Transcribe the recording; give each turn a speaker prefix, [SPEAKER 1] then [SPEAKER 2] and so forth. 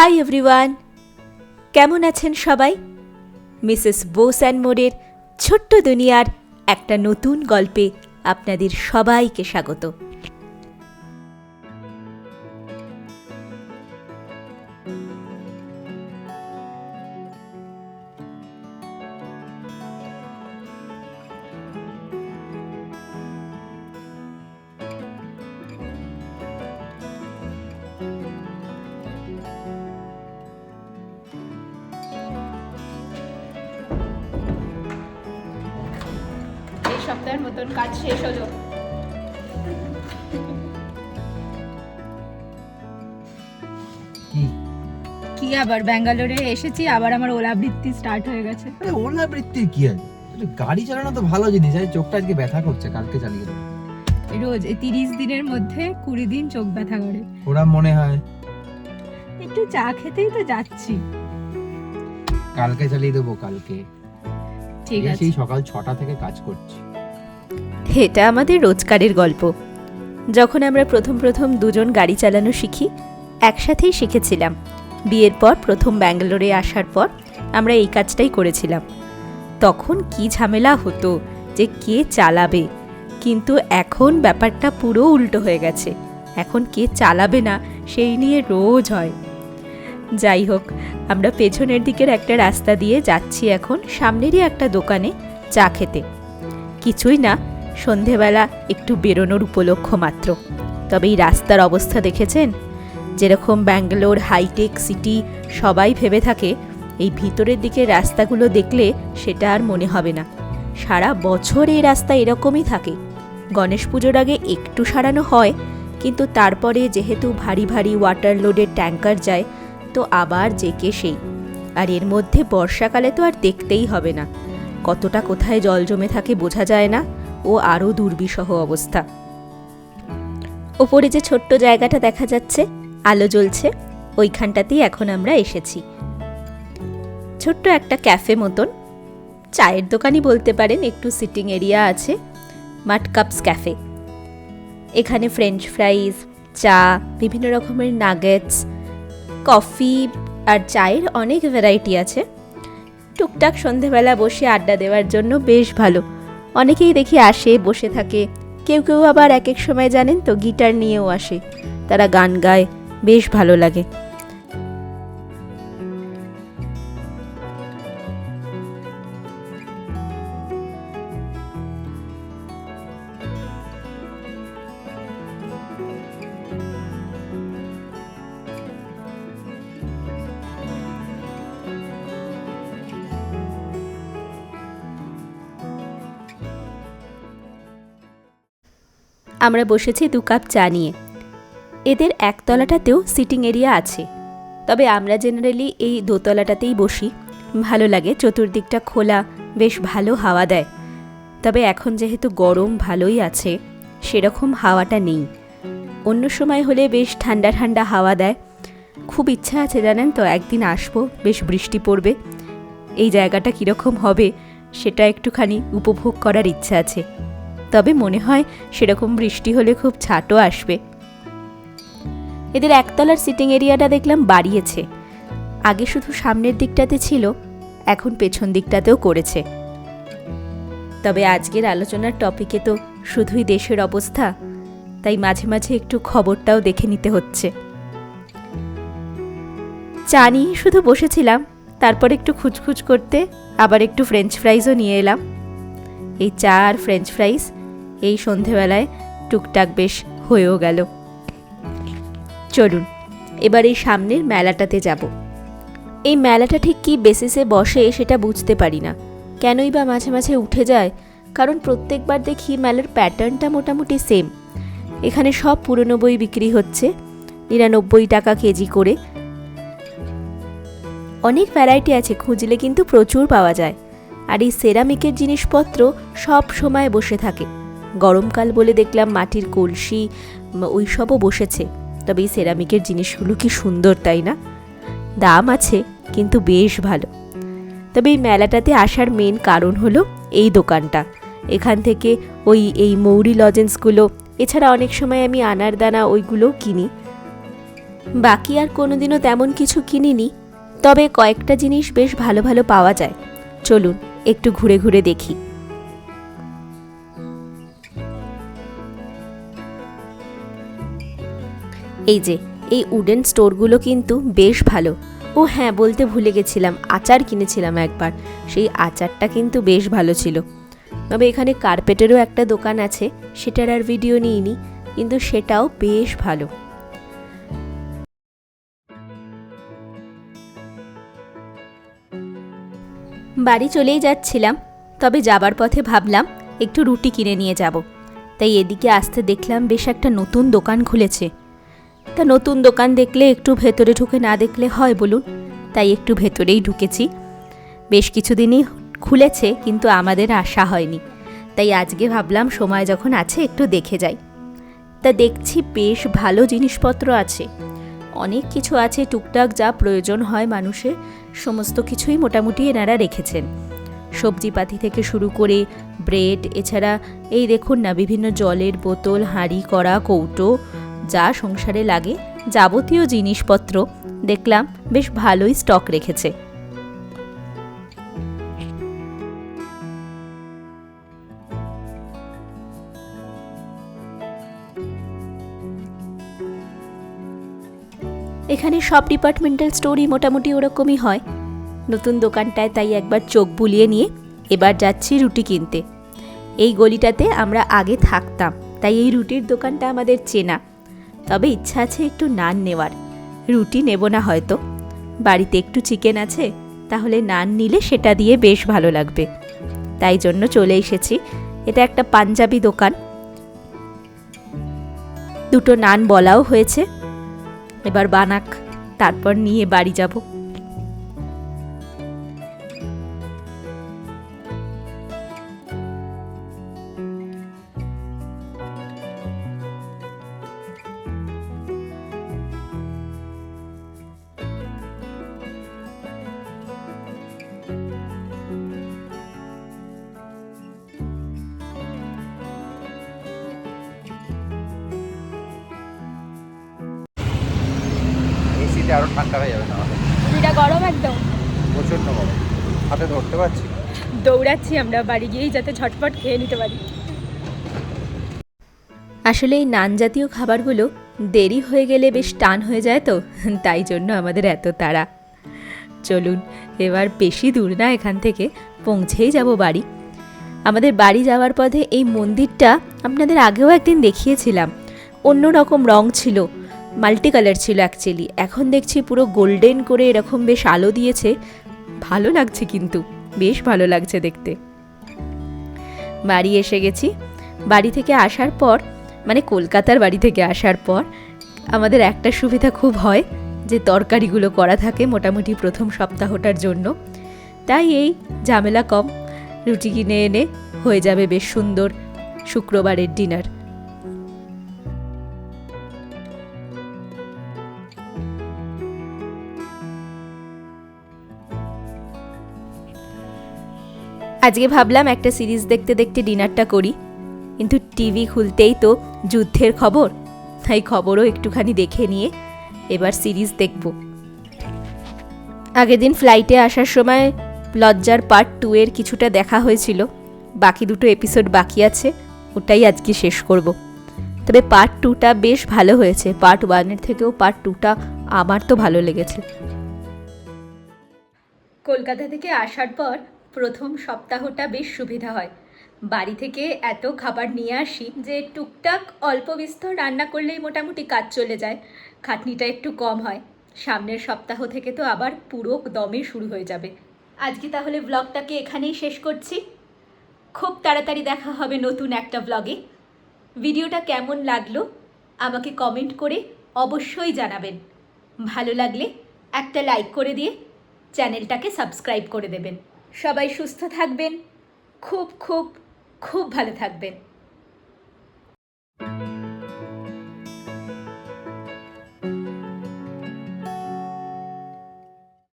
[SPEAKER 1] Hi everyone কেমন আছেন সবাই? মিসেস বোস অ্যান্ড মোরের ছোট্ট দুনিয়ার একটা নতুন গল্পে আপনাদের সবাইকে স্বাগত।
[SPEAKER 2] সপ্তাহের মতন কাজ শেষ হলো।
[SPEAKER 3] কি?
[SPEAKER 2] আবার ব্যাঙ্গালোরে এসেছি আবার আমার ওলাবৃত্তি স্টার্ট হয়ে গেছে।
[SPEAKER 3] আরে কি আছে গাড়ি চালানো তো ভালো জিনিস আরে চোখটা আজকে ব্যথা করছে কালকে চালিয়ে দেবো।
[SPEAKER 2] রোজ এই তিরিশ দিনের মধ্যে কুড়ি দিন চোখ ব্যথা করে।
[SPEAKER 3] ওরা মনে হয়
[SPEAKER 2] একটু চা খেতেই তো যাচ্ছি।
[SPEAKER 3] কালকে চালিয়ে দেবো কালকে।
[SPEAKER 2] ঠিক আছে।
[SPEAKER 3] সেই সকাল ছটা থেকে কাজ করছি।
[SPEAKER 1] এটা আমাদের রোজকারের গল্প। যখন আমরা প্রথম প্রথম দুজন গাড়ি চালানো শিখি, একসাথেই শিখেছিলাম। বিয়ের পর প্রথম ব্যাঙ্গালোরে আসার পর আমরা এই কাজটাই করেছিলাম। তখন কি ঝামেলা হতো যে কে চালাবে, কিন্তু এখন ব্যাপারটা পুরো উল্টো হয়ে গেছে। এখন কে চালাবে না, সেই নিয়ে রোজ হয়। যাই হোক, আমরা পেছনের দিকের একটা রাস্তা দিয়ে যাচ্ছি এখন সামনেরই একটা দোকানে চা খেতে। কিছুই না, সন্ধেবেলা একটু বেরোনোর উপলক্ষ মাত্র। তবে এই রাস্তার অবস্থা দেখেছেন? যেরকম ব্যাঙ্গালোর, হাইটেক, সিটি সবাই ভেবে থাকে, এই ভিতরের দিকের রাস্তাগুলো দেখলে সেটা আর মনে হবে না। সারা বছর এই রাস্তা এরকমই থাকে। গণেশ পুজোর আগে একটু সারানো হয়, কিন্তু তারপরে যেহেতু ভারী ভারী ওয়াটার লোডের ট্যাঙ্কার যায়, তো আবার জেকে সেই। আর এর মধ্যে বর্ষাকালে তো আর দেখতেই হবে না। কতটা কোথায় জল জমে থাকে বোঝা যায় না ও আরও দুর্বিষহ অবস্থা। ওপরে যে ছোট্ট জায়গাটা দেখা যাচ্ছে, আলো জ্বলছে, ওইখানটাতেই এখন আমরা এসেছি। ছোট্ট একটা ক্যাফে মতন। চায়ের দোকানই বলতে পারেন একটু সিটিং এরিয়া আছে, মাট কাপস ক্যাফে। এখানে ফ্রেঞ্চ ফ্রাইজ, চা, বিভিন্ন রকমের নাগেটস, কফি আর চায়ের অনেক ভ্যারাইটি আছে। টুকটাক সন্ধেবেলা বসে আড্ডা দেওয়ার জন্য বেশ ভালো। অনেকেই দেখি আসে, বসে থাকে। কেউ কেউ আবার এক এক সময় জানেন তো গিটার নিয়েও আসে। তারা গান গায়, বেশ ভালো লাগে। আমরা বসেছি দু কাপ চা নিয়ে। এদের একতলাটাতেও সিটিং এরিয়া আছে। তবে আমরা জেনারেলি এই দোতলাটাতেই বসি। ভালো লাগে, চতুর্দিকটা খোলা, বেশ ভালো হাওয়া দেয়। তবে এখন যেহেতু গরম ভালোই আছে, সেরকম হাওয়াটা নেই। অন্য সময় হলে বেশ ঠান্ডা ঠান্ডা হাওয়া দেয়। খুব ইচ্ছা আছে জানেন তো, একদিন আসব, বেশ বৃষ্টি পড়বে। এই জায়গাটা কীরকম হবে, সেটা একটুখানি উপভোগ করার ইচ্ছা আছে। তবে মনে হয় সেরকম বৃষ্টি হলে খুব ছাটও আসবে। এদের একতলার সিটিং এরিয়াটা দেখলাম বাড়িয়েছে। আগে শুধু সামনের দিকটাতে ছিল, এখন পেছন দিকটাতেও করেছে। তবে আজকের আলোচনার টপিকে তো শুধুই দেশের অবস্থা, তাই মাঝে মাঝে একটু খবরটাও দেখে নিতে হচ্ছে। চা নিয়ে শুধু বসেছিলাম, তারপর একটু খুচখুচ করতে আবার একটু ফ্রেঞ্চ ফ্রাইজও নিয়ে এলাম। এই চা আর ফ্রেঞ্চ ফ্রাইস এই সন্ধেবেলায় টুকটাক বেশ হয়েও গেল। চলুন, এবার এই সামনের মেলাটাতে যাব। এই মেলাটা ঠিক কী বেসিসে বসে সেটা বুঝতে পারি না। কেনই বা মাঝে মাঝে উঠে যায়, কারণ প্রত্যেকবার দেখি মেলার প্যাটার্নটা মোটামুটি সেম এখানে সব পুরনো বই বিক্রি হচ্ছে, নিরানব্বই টাকা কেজি করে। অনেক ভ্যারাইটি আছে, খুঁজলে কিন্তু প্রচুর পাওয়া যায়। আর এই সেরামিকের জিনিসপত্র সব সময় বসে থাকে। গরমকাল বলে দেখলাম মাটির কলসি ওই সবও বসেছে। তবে এই সেরামিকের জিনিসগুলো কি সুন্দর, তাই না? দাম আছে, কিন্তু বেশ ভালো। তবে এই মেলাটাতে আসার মেন কারণ হলো এই দোকানটা। এখান থেকে ওই, এই মৌরি লজেন্সগুলো, এছাড়া অনেক সময় আমি আনার দানা ওইগুলোও কিনি। বাকি আর কোনোদিনও তেমন কিছু কিনিনি, তবে কয়েকটা জিনিস বেশ ভালো ভালো পাওয়া যায়। চলুন, একটু ঘুরে ঘুরে দেখি। এই যে, এই উডেন স্টোরগুলো কিন্তু বেশ ভালো। ও হ্যাঁ বলতে ভুলে গেছিলাম, আচার কিনেছিলাম একবার। সেই আচারটা কিন্তু বেশ ভালো ছিল। তবে এখানে কার্পেটেরও একটা দোকান আছে, সেটার আর ভিডিও নিইনি, কিন্তু সেটাও বেশ ভালো। বাড়ি চলেই যাচ্ছিলাম, তবে যাবার পথে ভাবলাম, একটু রুটি কিনে নিয়ে যাব। তাই এদিকে আসতে দেখলাম বেশ একটা নতুন দোকান খুলেছে। তা নতুন দোকান দেখলে একটু ভেতরে ঢুকে না দেখলে হয় বলুন। তাই একটু ভেতরেই ঢুকেছি। বেশ কিছুদিনই খুলেছে, কিন্তু আমাদের আশা হয়নি। তাই আজকে ভাবলাম সময় যখন আছে একটু দেখে যাই। তা দেখছি বেশ ভালো জিনিসপত্র আছে। অনেক কিছু আছে, টুকটাক যা প্রয়োজন হয় মানুষের, সমস্ত কিছুই মোটামুটি এনারা রেখেছেন। সবজিপাতি থেকে শুরু করে ব্রেড, এছাড়া এই দেখুন না, বিভিন্ন জলের বোতল, হাঁড়ি, কড়া, কৌটো যা সংসারে লাগে, যাবতীয় জিনিসপত্র, দেখলাম বেশ ভালোই স্টক রেখেছে। এখানে সব ডিপার্টমেন্টাল স্টোরই মোটামুটি ওরকমই হয়। নতুন দোকানটায় তাই একবার চোখ বুলিয়ে নিয়ে এবার যাচ্ছি রুটি কিনতে। এই গলিটাতে আমরা আগে থাকতাম, তাই এই রুটির দোকানটা আমাদের চেনা। তবে ইচ্ছা আছে একটু নান নেওয়ার। রুটি নেব না হয়তো। বাড়িতে একটু চিকেন আছে, তাহলে নান নিলে সেটা দিয়ে বেশ ভালো লাগবে। তাই জন্য চলে এসেছি। এটা একটা পাঞ্জাবি দোকান। দুটো নান বলাও হয়েছে। এবার বানাক, তারপর নিয়ে বাড়ি যাব।
[SPEAKER 3] এসিতে আরও ঠান্ডা হয়ে যাবে না
[SPEAKER 2] রুটিটা গরম একদম।
[SPEAKER 3] প্রচণ্ড গরম। হাতে ধরতে পারছি?
[SPEAKER 2] দৌড়াচ্ছি আমরা বাড়ি গিয়েই যাতে ঝটপট খেয়ে নিতে পারি।
[SPEAKER 1] আসলে এই নান জাতীয় খাবারগুলো দেরি হয়ে গেলে বেশ টান হয়ে যায় তো তাই জন্য আমাদের এত তাড়া। চলুন এবার বেশি দূর না এখান থেকে পৌঁছেই যাব বাড়ি। আমাদের বাড়ি যাওয়ার পথে এই মন্দিরটা আপনাদের আগেও একদিন দেখিয়েছিলাম। অন্য রকম রং ছিল মাল্টি কালার ছিল অ্যাকচুয়ালি এখন দেখছি পুরো গোল্ডেন করে এরকম বেশ আলো দিয়েছে। ভালো লাগছে কিন্তু, বেশ ভালো লাগছে দেখতে। বাড়ি এসে গেছি। বাড়ি থেকে আসার পর মানে কলকাতার বাড়ি থেকে আসার পর, আমাদের একটা সুবিধা খুব হয় যে তরকারিগুলো করা থাকে মোটামুটি প্রথম সপ্তাহটার জন্য। তাই এই ঝামেলা কম, রুটি কিনে এনে হয়ে যাবে বেশ সুন্দর শুক্রবারের ডিনার আজকে ভাবলাম একটা সিরিজ দেখতে দেখতে ডিনারটা করি। কিন্তু টিভি খুলতেই তো যুদ্ধের খবর, তাই খবরও একটুখানি দেখে নিয়ে এবার সিরিজ দেখব। আগের দিন ফ্লাইটে আসার সময় লজ্জার পার্ট টু এর কিছুটা দেখা হয়েছিল। বাকি দুটো এপিসোড বাকি আছে, ওটাই আজকে শেষ করব। তবে পার্ট টুটা বেশ ভালো হয়েছে। পার্ট ওয়ানের থেকেও পার্ট টুটা আমার তো ভালো লেগেছে।
[SPEAKER 2] কলকাতা থেকে আসার পর প্রথম সপ্তাহটা বেশ সুবিধা হয়। বাড়ি থেকে এত খাবার নিয়ে আসি যে টুকটাক অল্প বিস্তর রান্না করলেই মোটামুটি কাজ চলে যায়। খাটনিটা একটু কম হয়। সামনের সপ্তাহ থেকে তো আবার পুরো দমে শুরু হয়ে যাবে। আজকে তাহলে ব্লগটাকে এখানেই শেষ করছি। খুব তাড়াতাড়ি দেখা হবে নতুন একটা ব্লগে ভিডিওটা কেমন লাগল আমাকে কমেন্ট করে অবশ্যই জানাবেন। ভালো লাগলে একটা লাইক করে দিয়ে চ্যানেলটাকে সাবস্ক্রাইব করে দেবেন। সবাই সুস্থ থাকবেন খুব খুব খুব ভালো থাকবেন।